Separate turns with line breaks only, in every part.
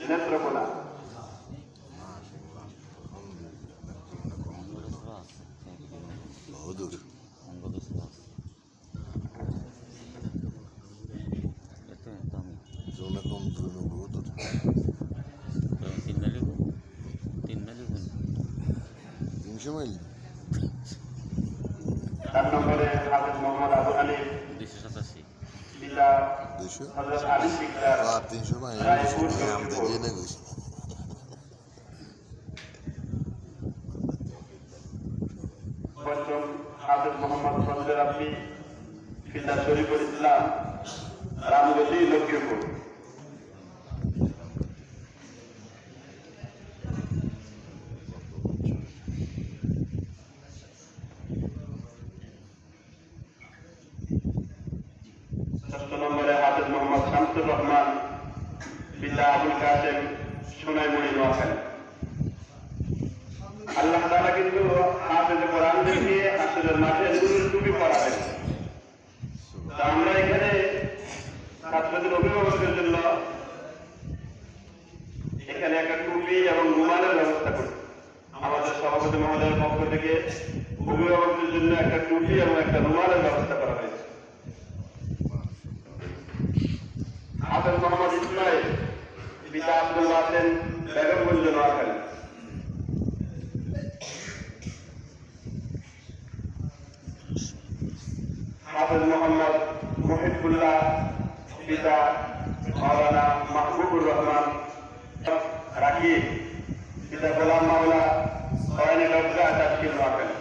নেত্রকোনা
বহুদূর যৌনা কম দূর বহুদূর তিনশো মাইল
চার নম্বরে হাফেজ মোহাম্মদ আবু হানিফ পিতা দুইশো হজরত
আলী আর তিনশো মাইল আমাদের। জেনে গেছি?
হাফেজ মোহাম্মদ ফজলে রাব্বি পিতা শরীফুল ইসলাম রামগতি লক্ষ্মীপুর। হাফেজ মোহাম্মদ শামসুর রহমান, পিতা আবুল কাসেম সোনাইমুড়ি নোয়াখালী আল্লাহ তাআলা কিন্তু হাফেজে কোরআনদেরকে হাসরের মাঠে নূরের টুপি পরাবেন তা আমরা এখানে ছাত্রদের অভিভাবকদের জন্য এখানে একটা টুপি এবং রুমালের ব্যবস্থা করি আমাদের সভাপতি মহোদয়ের পক্ষ থেকে অভিভাবকদের জন্য একটা টুপি এবং একটা রুমালের ব্যবস্থা করা হয়েছে হাফেজ মোহাম্মদ ইসমাইল পিতা আব্দুল ওয়াসেন বেগমগঞ্জ নোয়াখালী হাফেজ মোহাম্মদ মহিবুল্লাহ পিতা মাওলানা মাহবুবুর রহমান, রাকিব, পিতা গোলাম মাওলা সয়নে ডবগা তাস্কির নোয়াখালী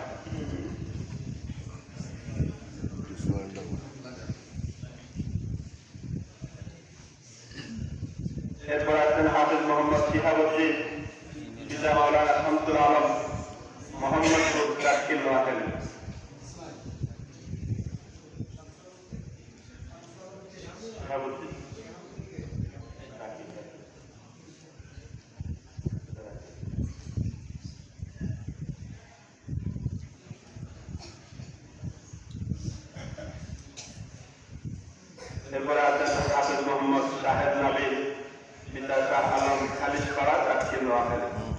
এরপর আসছেন হাফিজ মোহাম্মদ শিহাবুদ্দিন পিতা মাওলানা শামসুল আলম, মোহাম্মদপুর কাকিল নোয়াখালী এরপরে আছেন হাফিজ মোহাম্মদ শাহেদ নাবিল বিদ্যা শাহ আলম খালিশ করা তার ছিল আমাদের।